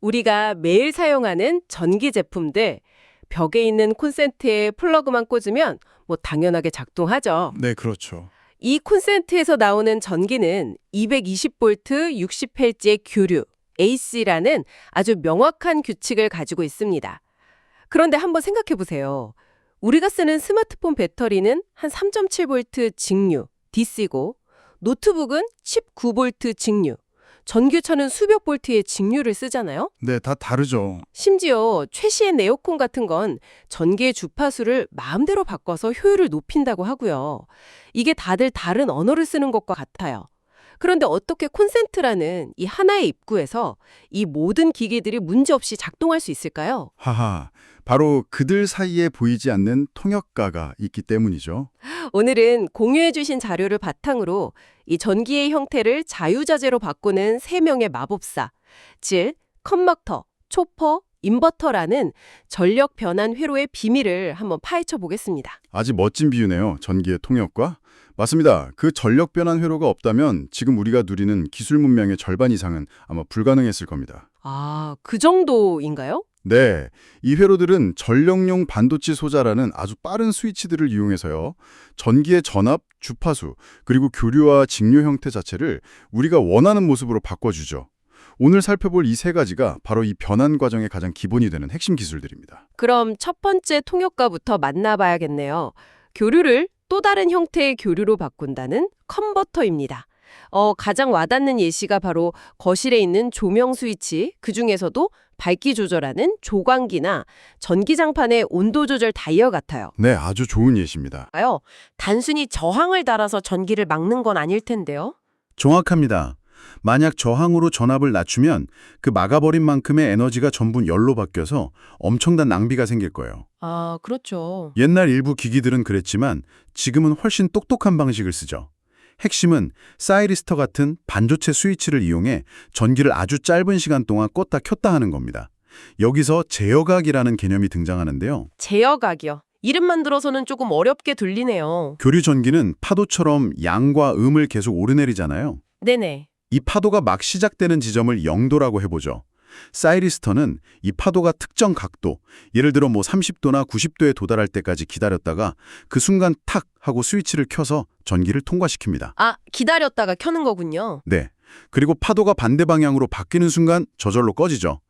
우리가 매일 사용하는 전기 제품들 벽에 있는 콘센트에 플러그만 꽂으면 뭐 당연하게 작동하죠. 네, 그렇죠. 이 콘센트에서 나오는 전기는 220V 60Hz의 교류, AC라는 아주 명확한 규칙을 가지고 있습니다. 그런데 한번 생각해 보세요. 우리가 쓰는 스마트폰 배터리는 한 3.7V 직류, DC고, 노트북은 19V 직류, 전기차는 수백 볼트의 직류를 쓰잖아요? 네, 다 다르죠. 심지어 최신 에어컨 같은 건 전기의 주파수를 마음대로 바꿔서 효율을 높인다고 하고요. 이게 다들 다른 언어를 쓰는 것과 같아요. 그런데 어떻게 콘센트라는 이 하나의 입구에서 이 모든 기기들이 문제없이 작동할 수 있을까요? 하하, 바로 그들 사이에 보이지 않는 통역가가 있기 때문이죠. 오늘은 공유해 주신 자료를 바탕으로 이 전기의 형태를 자유자재로 바꾸는 세 명의 마법사, 즉 컨버터, 초퍼, 인버터라는 전력 변환 회로의 비밀을 한번 파헤쳐 보겠습니다. 아주 멋진 비유네요. 전기의 통역과. 맞습니다. 그 전력 변환 회로가 없다면 지금 우리가 누리는 기술 문명의 절반 이상은 아마 불가능했을 겁니다. 아, 그 정도인가요? 네, 이 회로들은 전력용 반도체 소자라는 아주 빠른 스위치들을 이용해서요. 전기의 전압, 주파수, 그리고 교류와 직류 형태 자체를 우리가 원하는 모습으로 바꿔주죠. 오늘 살펴볼 이 세 가지가 바로 이 변환 과정의 가장 기본이 되는 핵심 기술들입니다. 그럼 첫 번째 통역가부터 만나봐야겠네요. 교류를 또 다른 형태의 교류로 바꾼다는 컨버터입니다. 어, 가장 와닿는 예시가 바로 거실에 있는 조명 스위치, 그 중에서도 밝기 조절하는 조광기나 전기장판의 온도 조절 다이어 같아요. 네, 아주 좋은 예시입니다. 가요. 단순히 저항을 달아서 전기를 막는 건 아닐 텐데요. 정확합니다. 만약 저항으로 전압을 낮추면 그 막아버린 만큼의 에너지가 전부 열로 바뀌어서 엄청난 낭비가 생길 거예요. 아, 그렇죠. 옛날 일부 기기들은 그랬지만 지금은 훨씬 똑똑한 방식을 쓰죠. 핵심은 사이리스터 같은 반조체 스위치를 이용해 전기를 아주 짧은 시간 동안 껐다 켰다 하는 겁니다. 여기서 제어각이라는 개념이 등장하는데요. 제어각이요. 이름만 들어서는 조금 어렵게 들리네요. 교류 전기는 파도처럼 양과 음을 계속 오르내리잖아요. 네네. 이 파도가 막 시작되는 지점을 영도라고 해보죠. 사이리스터는 이 파도가 특정 각도, 예를 들어 뭐 30도나 90도에 도달할 때까지 기다렸다가 그 순간 탁 하고 스위치를 켜서 전기를 통과시킵니다. 아, 기다렸다가 켜는 거군요. 네. 그리고 파도가 반대 방향으로 바뀌는 순간 저절로 꺼지죠.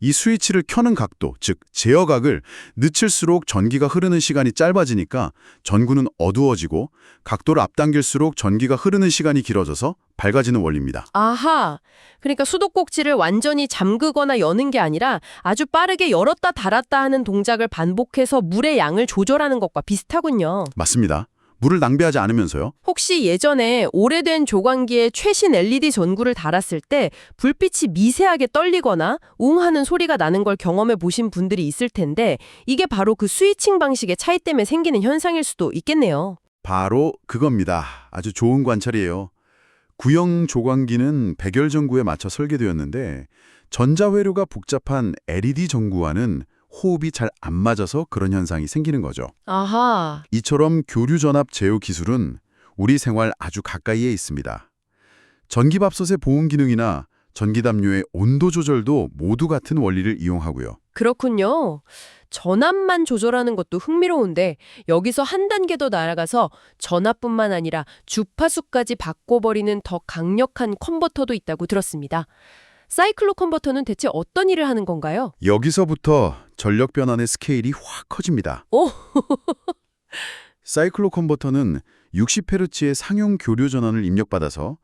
이 스위치를 켜는 각도, 즉 제어각을 늦출수록 전기가 흐르는 시간이 짧아지니까 전구는 어두워지고 각도를 앞당길수록 전기가 흐르는 시간이 길어져서 밝아지는 원리입니다. 아하. 그러니까 수도꼭지를 완전히 잠그거나 여는 게 아니라 아주 빠르게 열었다 닫았다 하는 동작을 반복해서 물의 양을 조절하는 것과 비슷하군요. 맞습니다. 물을 낭비하지 않으면서요. 혹시 예전에 오래된 조광기에 최신 LED 전구를 달았을 때 불빛이 미세하게 떨리거나 웅 하는 소리가 나는 걸 경험해 보신 분들이 있을 텐데 이게 바로 그 스위칭 방식의 차이 때문에 생기는 현상일 수도 있겠네요. 바로 그겁니다. 아주 좋은 관찰이에요. 구형 조광기는 백열 전구에 맞춰 설계되었는데 전자회로가 복잡한 LED 전구와는 호흡이 잘 안 맞아서 그런 현상이 생기는 거죠. 아하. 이처럼 교류 전압 제어 기술은 우리 생활 아주 가까이에 있습니다. 전기밥솥의 보온 기능이나 전기담요의 온도 조절도 모두 같은 원리를 이용하고요. 그렇군요. 전압만 조절하는 것도 흥미로운데 여기서 한 단계 더 나아가서 전압뿐만 아니라 주파수까지 바꿔버리는 더 강력한 컨버터도 있다고 들었습니다. 사이클로 컨버터는 대체 어떤 일을 하는 건가요? 여기서부터 전력 변환의 스케일이 확 커집니다. 오! 사이클로 컨버터는 60Hz의 상용 교류 전환을 입력받아서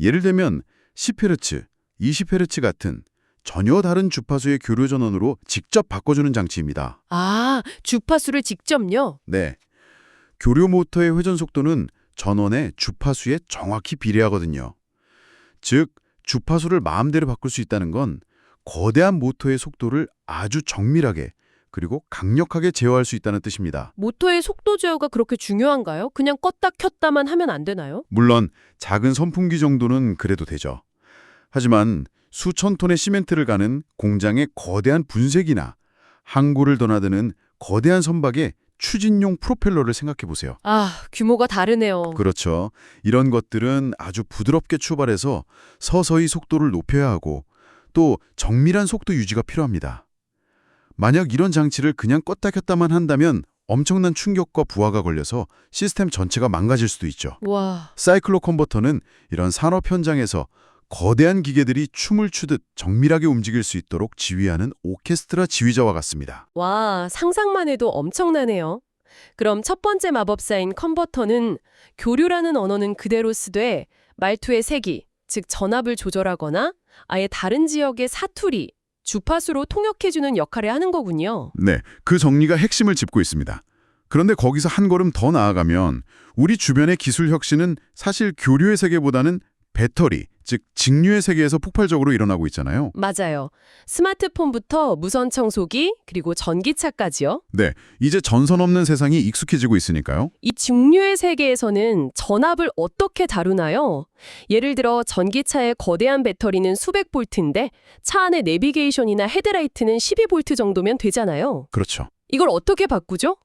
예를 들면 10Hz, 20Hz 같은 전혀 다른 주파수의 교류 전원으로 직접 바꿔주는 장치입니다. 아, 주파수를 직접요? 네. 교류 모터의 회전 속도는 전원의 주파수에 정확히 비례하거든요. 즉, 주파수를 마음대로 바꿀 수 있다는 건 거대한 모터의 속도를 아주 정밀하게 그리고 강력하게 제어할 수 있다는 뜻입니다. 모터의 속도 제어가 그렇게 중요한가요? 그냥 껐다 켰다만 하면 안 되나요? 물론 작은 선풍기 정도는 그래도 되죠. 하지만 수천 톤의 시멘트를 가는 공장의 거대한 분쇄기나 항구를 드나드는 거대한 선박의 추진용 프로펠러를 생각해 보세요. 아, 규모가 다르네요. 그렇죠. 이런 것들은 아주 부드럽게 출발해서 서서히 속도를 높여야 하고 또 정밀한 속도 유지가 필요합니다. 만약 이런 장치를 그냥 껐다 켰다만 한다면 엄청난 충격과 부하가 걸려서 시스템 전체가 망가질 수도 있죠. 와, 사이클로 컨버터는 이런 산업 현장에서 거대한 기계들이 춤을 추듯 정밀하게 움직일 수 있도록 지휘하는 오케스트라 지휘자와 같습니다. 와, 상상만 해도 엄청나네요. 그럼 첫 번째 마법사인 컨버터는 교류라는 언어는 그대로 쓰되 말투의 세기, 즉 전압을 조절하거나 아예 다른 지역의 사투리, 주파수로 통역해주는 역할을 하는 거군요. 네, 그 정리가 핵심을 짚고 있습니다. 그런데 거기서 한 걸음 더 나아가면 우리 주변의 기술 혁신은 사실 교류의 세계보다는 배터리, 즉 직류의 세계에서 폭발적으로 일어나고 있잖아요. 맞아요. 스마트폰부터 무선 청소기, 그리고 전기차까지요. 네, 이제 전선 없는 세상이 익숙해지고 있으니까요. 이 직류의 세계에서는 전압을 어떻게 다루나요? 예를 들어 전기차의 거대한 배터리는 수백 볼트인데 차 안의 내비게이션이나 헤드라이트는 12 볼트 정도면 되잖아요. 그렇죠. 이걸 어떻게 바꾸죠?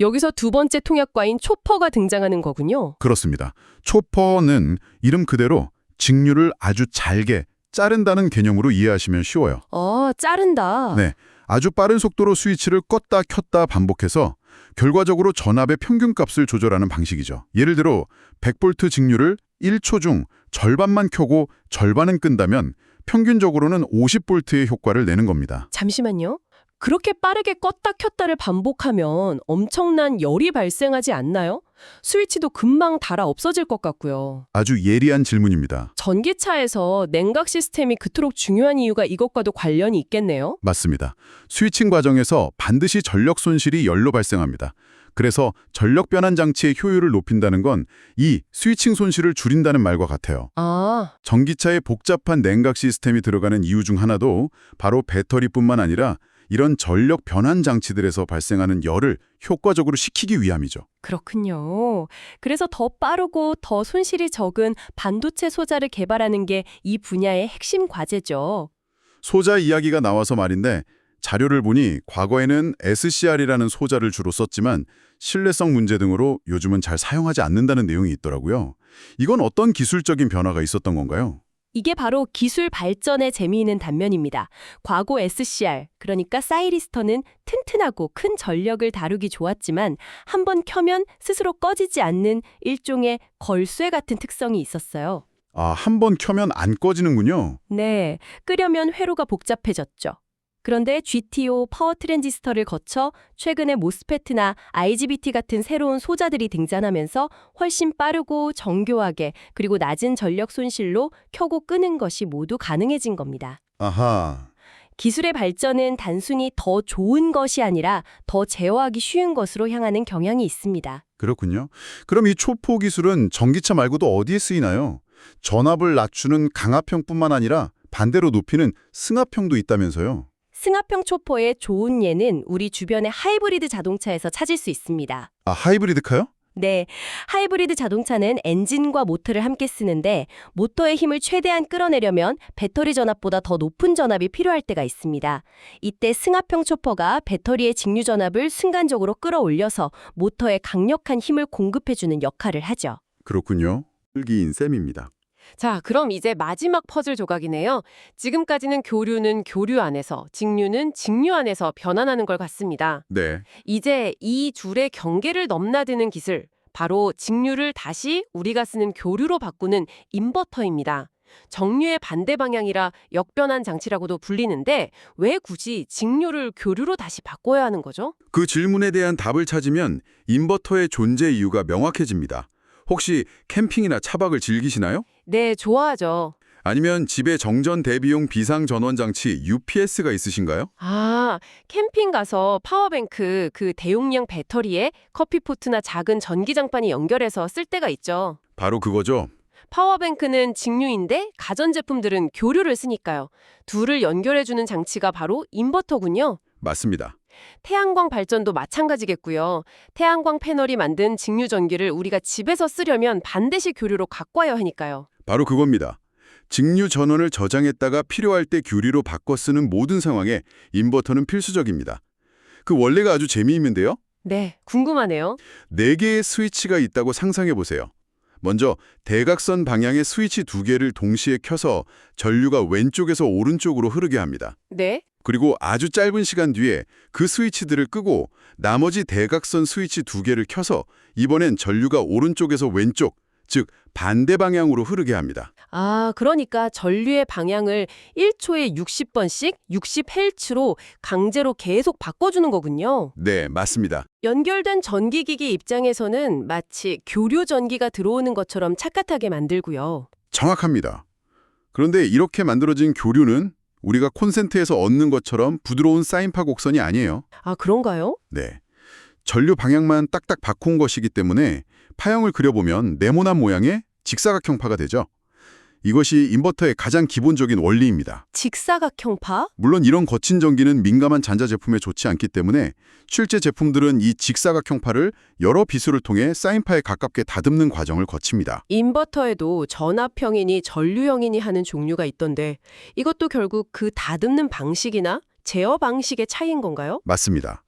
여기서 두 번째 통역과인 초퍼가 등장하는 거군요. 그렇습니다. 초퍼는 이름 그대로 직류를 아주 잘게 자른다는 개념으로 이해하시면 쉬워요. 아, 자른다. 네, 아주 빠른 속도로 스위치를 껐다 켰다 반복해서 결과적으로 전압의 평균값을 조절하는 방식이죠. 예를 들어 100V 직류를 1초 중 절반만 켜고 절반은 끈다면 평균적으로는 50V의 효과를 내는 겁니다. 잠시만요. 그렇게 빠르게 껐다 켰다를 반복하면 엄청난 열이 발생하지 않나요? 스위치도 금방 달아 없어질 것 같고요. 아주 예리한 질문입니다. 전기차에서 냉각 시스템이 그토록 중요한 이유가 이것과도 관련이 있겠네요. 맞습니다. 스위칭 과정에서 반드시 전력 손실이 열로 발생합니다. 그래서 전력 변환 장치의 효율을 높인다는 건 이 스위칭 손실을 줄인다는 말과 같아요. 아, 전기차에 복잡한 냉각 시스템이 들어가는 이유 중 하나도 바로 배터리뿐만 아니라 이런 전력 변환 장치들에서 발생하는 열을 효과적으로 식히기 위함이죠. 그렇군요. 그래서 더 빠르고 더 손실이 적은 반도체 소자를 개발하는 게 이 분야의 핵심 과제죠. 소자 이야기가 나와서 말인데 자료를 보니 과거에는 SCR이라는 소자를 주로 썼지만 신뢰성 문제 등으로 요즘은 잘 사용하지 않는다는 내용이 있더라고요. 이건 어떤 기술적인 변화가 있었던 건가요? 이게 바로 기술 발전의 재미있는 단면입니다. 과거 SCR, 그러니까 사이리스터는 튼튼하고 큰 전력을 다루기 좋았지만 한 번 켜면 스스로 꺼지지 않는 일종의 걸쇠 같은 특성이 있었어요. 아, 한 번 켜면 안 꺼지는군요. 네, 끄려면 회로가 복잡해졌죠. 그런데 GTO 파워 트랜지스터를 거쳐 최근에 모스페트나 IGBT 같은 새로운 소자들이 등장하면서 훨씬 빠르고 정교하게 그리고 낮은 전력 손실로 켜고 끄는 것이 모두 가능해진 겁니다. 아하. 기술의 발전은 단순히 더 좋은 것이 아니라 더 제어하기 쉬운 것으로 향하는 경향이 있습니다. 그렇군요. 그럼 이 초포 기술은 전기차 말고도 어디에 쓰이나요? 전압을 낮추는 강압형뿐만 아니라 반대로 높이는 승합형도 있다면서요. 승합형 초포의 좋은 예는 우리 주변의 하이브리드 자동차에서 찾을 수 있습니다. 아, 하이브리드카요? 네, 하이브리드 자동차는 엔진과 모터를 함께 쓰는데 모터의 힘을 최대한 끌어내려면 배터리 전압보다 더 높은 전압이 필요할 때가 있습니다. 이때 승합형 초퍼가 배터리의 직류 전압을 순간적으로 끌어올려서 모터에 강력한 힘을 공급해주는 역할을 하죠. 그렇군요. 일기인 셈입니다. 자, 그럼 이제 마지막 퍼즐 조각이네요. 지금까지는 교류는 교류 안에서, 직류는 직류 안에서 변환하는 걸 같습니다. 네. 이제 이 둘의 경계를 넘나드는 기술, 바로 직류를 다시 우리가 쓰는 교류로 바꾸는 인버터입니다. 정류의 반대 방향이라 역변환 장치라고도 불리는데 왜 굳이 직류를 교류로 다시 바꿔야 하는 거죠? 그 질문에 대한 답을 찾으면 인버터의 존재 이유가 명확해집니다. 혹시 캠핑이나 차박을 즐기시나요? 네, 좋아하죠. 아니면 집에 정전 대비용 비상 전원 장치 UPS가 있으신가요? 아, 캠핑 가서 파워뱅크 그 대용량 배터리에 커피포트나 작은 전기장판이 연결해서 쓸 때가 있죠. 바로 그거죠. 파워뱅크는 직류인데 가전제품들은 교류를 쓰니까요. 둘을 연결해주는 장치가 바로 인버터군요. 맞습니다. 태양광 발전도 마찬가지겠고요. 태양광 패널이 만든 직류 전기를 우리가 집에서 쓰려면 반드시 교류로 갖고 와야 하니까요. 바로 그겁니다. 직류 전원을 저장했다가 필요할 때 교류로 바꿔 쓰는 모든 상황에 인버터는 필수적입니다. 그 원리가 아주 재미있는데요. 네, 궁금하네요. 네 개의 스위치가 있다고 상상해 보세요. 먼저 대각선 방향의 스위치 두 개를 동시에 켜서 전류가 왼쪽에서 오른쪽으로 흐르게 합니다. 네. 그리고 아주 짧은 시간 뒤에 그 스위치들을 끄고 나머지 대각선 스위치 두 개를 켜서 이번엔 전류가 오른쪽에서 왼쪽, 즉 반대 방향으로 흐르게 합니다. 아, 그러니까 전류의 방향을 1초에 60번씩 60Hz로 강제로 계속 바꿔주는 거군요. 네, 맞습니다. 연결된 전기기기 입장에서는 마치 교류 전기가 들어오는 것처럼 착각하게 만들고요. 정확합니다. 그런데 이렇게 만들어진 교류는 우리가 콘센트에서 얻는 것처럼 부드러운 사인파 곡선이 아니에요. 아, 그런가요? 네. 전류 방향만 딱딱 바꾼 것이기 때문에 파형을 그려보면 네모난 모양의 직사각형파가 되죠. 이것이 인버터의 가장 기본적인 원리입니다. 직사각형파? 물론 이런 거친 전기는 민감한 전자제품에 좋지 않기 때문에 실제 제품들은 이 직사각형파를 여러 비수를 통해 사인파에 가깝게 다듬는 과정을 거칩니다. 인버터에도 전압형이니 전류형이니 하는 종류가 있던데 이것도 결국 그 다듬는 방식이나 제어 방식의 차이인 건가요? 맞습니다.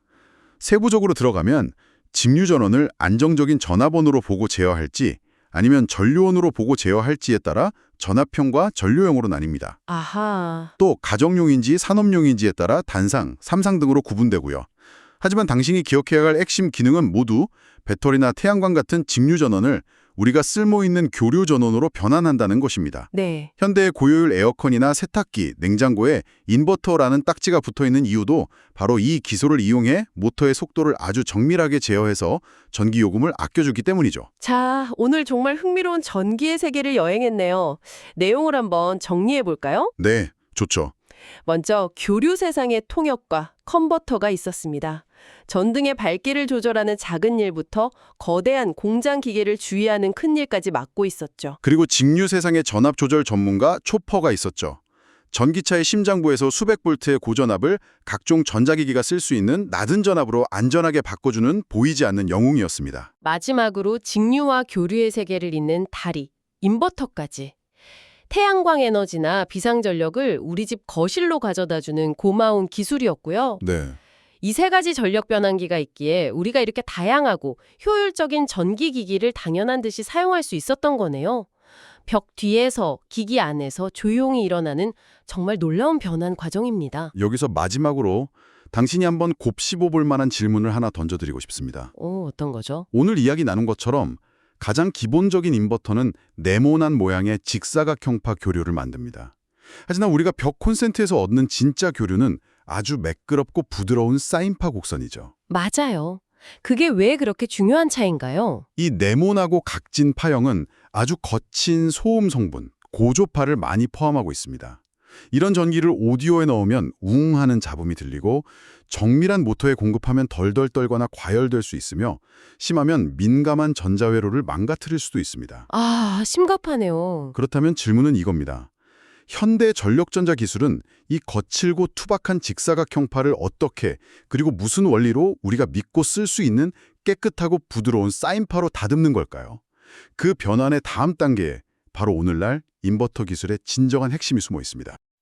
세부적으로 들어가면 직류 전원을 안정적인 전압원으로 보고 제어할지 아니면 전류원으로 보고 제어할지에 따라 전압형과 전류형으로 나뉩니다. 아하. 또 가정용인지 산업용인지에 따라 단상, 삼상 등으로 구분되고요. 하지만 당신이 기억해야 할 핵심 기능은 모두 배터리나 태양광 같은 직류 전원을 우리가 쓸모 있는 교류 전원으로 변환한다는 것입니다. 네. 현대의 고효율 에어컨이나 세탁기, 냉장고에 인버터라는 딱지가 붙어 있는 이유도 바로 이 기술을 이용해 모터의 속도를 아주 정밀하게 제어해서 전기 요금을 아껴주기 때문이죠. 자, 오늘 정말 흥미로운 전기의 세계를 여행했네요. 내용을 한번 정리해 볼까요? 네, 좋죠. 먼저 교류 세상의 통역과 컨버터가 있었습니다. 전등의 밝기를 조절하는 작은 일부터 거대한 공장 기계를 주의하는 큰 일까지 맡고 있었죠. 그리고 직류 세상의 전압 조절 전문가 초퍼가 있었죠. 전기차의 심장부에서 수백 볼트의 고전압을 각종 전자기기가 쓸 수 있는 낮은 전압으로 안전하게 바꿔주는 보이지 않는 영웅이었습니다. 마지막으로 직류와 교류의 세계를 잇는 다리, 인버터까지. 태양광 에너지나 비상전력을 우리 집 거실로 가져다주는 고마운 기술이었고요. 네. 이 세 가지 전력 변환기가 있기에 우리가 이렇게 다양하고 효율적인 전기기기를 당연한 듯이 사용할 수 있었던 거네요. 벽 뒤에서 기기 안에서 조용히 일어나는 정말 놀라운 변환 과정입니다. 여기서 마지막으로 당신이 한번 곱씹어 볼 만한 질문을 하나 던져드리고 싶습니다. 오, 어떤 거죠? 오늘 이야기 나눈 것처럼 가장 기본적인 인버터는 네모난 모양의 직사각형파 교류를 만듭니다. 하지만 우리가 벽 콘센트에서 얻는 진짜 교류는 아주 매끄럽고 부드러운 사인파 곡선이죠. 맞아요. 그게 왜 그렇게 중요한 차인가요? 이 네모나고 각진 파형은 아주 거친 소음 성분, 고조파를 많이 포함하고 있습니다. 이런 전기를 오디오에 넣으면 웅 하는 잡음이 들리고 정밀한 모터에 공급하면 덜덜 떨거나 과열될 수 있으며 심하면 민감한 전자회로를 망가뜨릴 수도 있습니다. 아, 심각하네요. 그렇다면 질문은 이겁니다. 현대 전력전자 기술은 이 거칠고 투박한 직사각형파를 어떻게 그리고 무슨 원리로 우리가 믿고 쓸 수 있는 깨끗하고 부드러운 사인파로 다듬는 걸까요? 그 변환의 다음 단계에 바로 오늘날 인버터 기술의 진정한 핵심이 숨어 있습니다.